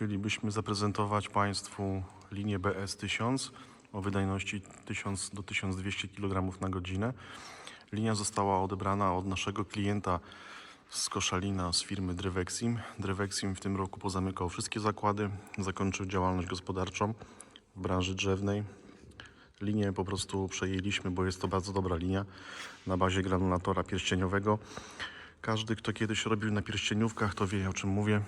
Chcielibyśmy zaprezentować Państwu linię BS1000 o wydajności 1000 do 1200 kg na godzinę. Linia została odebrana od naszego klienta z Koszalina z firmy Drewexim. Drewexim w tym roku pozamykał wszystkie zakłady, zakończył działalność gospodarczą w branży drzewnej. Linię po prostu przejęliśmy, bo jest to bardzo dobra linia na bazie granulatora pierścieniowego. Każdy, kto kiedyś robił na pierścieniówkach, to wie o czym mówię.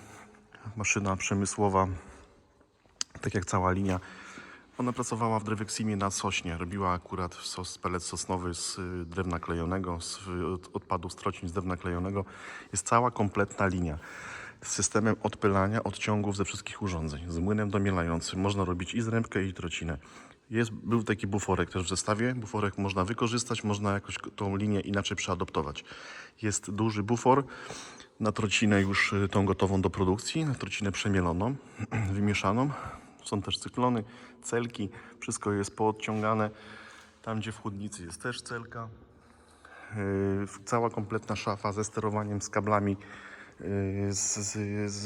Maszyna przemysłowa, tak jak cała linia. Ona pracowała w Dreweximie na sośnie. Robiła akurat sos, pelet sosnowy z y, drewna klejonego, z y, od- odpadów strocin z drewna klejonego. Jest cała kompletna linia z systemem odpylania odciągów ze wszystkich urządzeń, z młynem domielającym. Można robić i zrębkę, i trocinę. Jest, był taki buforek też w zestawie. Buforek można wykorzystać, można jakoś tą linię inaczej przeadoptować. Jest duży bufor na trocinę już y, tą gotową do produkcji, na trocinę przemieloną, wymieszaną. Są też cyklony, celki, wszystko jest poodciągane. Tam, gdzie w chłodnicy jest też celka. Yy, cała kompletna szafa ze sterowaniem, z kablami, yy, z, z, z,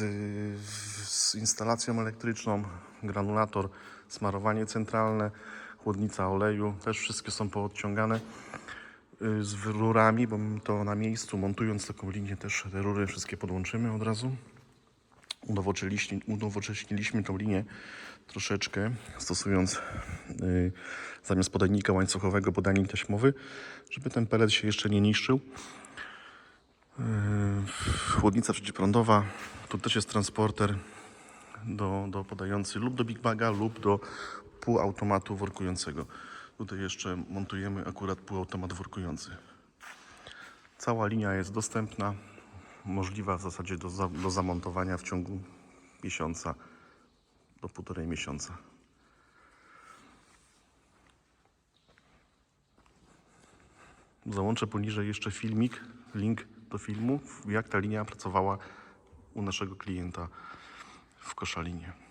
z instalacją elektryczną, granulator, smarowanie centralne, chłodnica oleju, też wszystkie są poodciągane z rurami, bo to na miejscu montując taką linię też te rury wszystkie podłączymy od razu. Unowocześniliśmy tą linię troszeczkę, stosując yy, zamiast podajnika łańcuchowego podajnik taśmowy, żeby ten pelet się jeszcze nie niszczył. Yy, chłodnica przeciwprądowa, tu też jest transporter do, do podający lub do Big Baga, lub do półautomatu workującego. Tutaj jeszcze montujemy akurat półautomat workujący. Cała linia jest dostępna, możliwa w zasadzie do, za, do zamontowania w ciągu miesiąca do półtorej miesiąca. Załączę poniżej jeszcze filmik, link do filmu, jak ta linia pracowała u naszego klienta w Koszalinie.